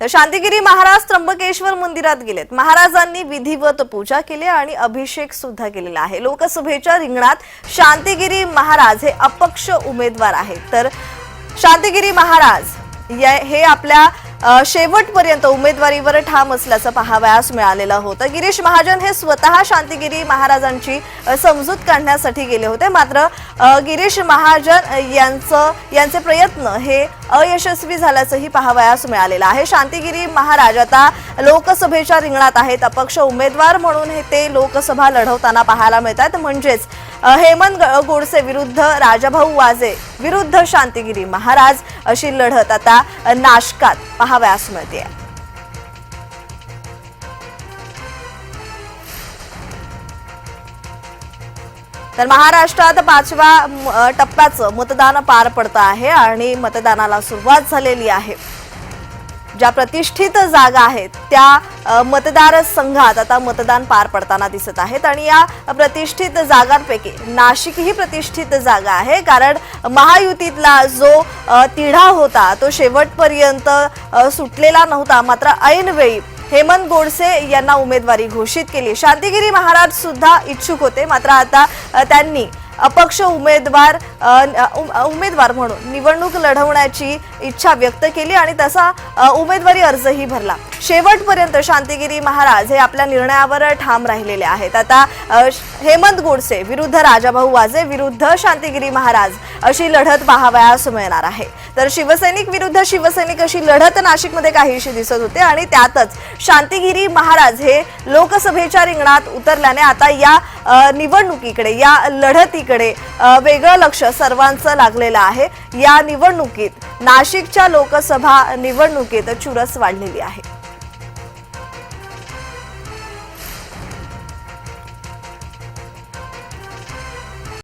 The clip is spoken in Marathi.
तर शांतिगिरी महाराज त्र्यंबकेश्वर मंदिरात गेलेत. महाराजांनी विधिवत पूजा केली आणि अभिषेक सुद्धा केलेला आहे. लोकसभेच्या रिंगणात शांतिगिरी महाराज हे अपक्ष उमेदवार आहेत. तर शांतिगिरी महाराज हे आपल्या शेवटपर्यंत उमेदवारीवर ठाम असल्याचं पाहावयास मिळालेलं होतं. गिरीश महाजन हे स्वतः शांतिगिरी महाराजांची समजूत काढण्यासाठी गेले होते. मात्र गिरीश महाजन यांचं यांचे प्रयत्न हे अयशस्वी झाल्याचंही पाहावयास मिळालेलं आहे. शांतिगिरी महाराज आता लोकसभेच्या रिंगणात आहेत. अपक्ष उमेदवार म्हणून हे ते लोकसभा लढवताना पाहायला मिळतात म्हणजेच हेमंत ग- गोडसे विरुद्ध राजाभाऊ वाजे विरुद्ध शांतिगिरी महाराज अशी लढत आता नाशकात पाहावयास मिळते तर महाराष्ट्रात पाचव्या टप्प्याचं मतदान पार पडतं आहे आणि मतदानाला सुरुवात झालेली आहे. ज्या प्रतिष्ठित जागा आहेत त्या मतदार मतदारसंघात आता मतदान पार पडताना दिसत आहेत आणि या प्रतिष्ठित जागांपैकी नाशिक ही प्रतिष्ठित जागा आहे कारण महायुतीतला जो तिढा होता तो शेवटपर्यंत सुटलेला नव्हता मात्र ऐनवेळी हेमंत गोडसे यांना उमेदवारी घोषित केली. शांतिगिरी महाराज सुद्धा इच्छुक होते मात्र आता त्यांनी अपक्ष उमेदवार उमेदवार म्हणून निवडणूक लढवण्याची इच्छा व्यक्त केली आणि तसा उमेदवारी अर्जही भरला. शेवटपर्यंत शांतिगिरी महाराज हे आपल्या निर्णयावर ठाम राहिलेले आहेत. आता हेमंत गोडसे विरुद्ध राजाभाऊ वाजे विरुद्ध शांतिगिरी महाराज अशी लढत पाहावयास मिळणार आहे. तर शिवसैनिक विरुद्ध शिवसैनिक अशी लढत नाशिकमध्ये काहीशी दिसत होते आणि त्यातच शांतिगिरी महाराज हे लोकसभेच्या रिंगणात उतरल्याने आता या निवडणुकीकडे या लढतीकडे वेगळं लक्ष सर्वांचं लागलेलं आहे. या निवडणुकीत नाशिकच्या लोकसभा निवडणुकीत चुरस वाढलेली आहे.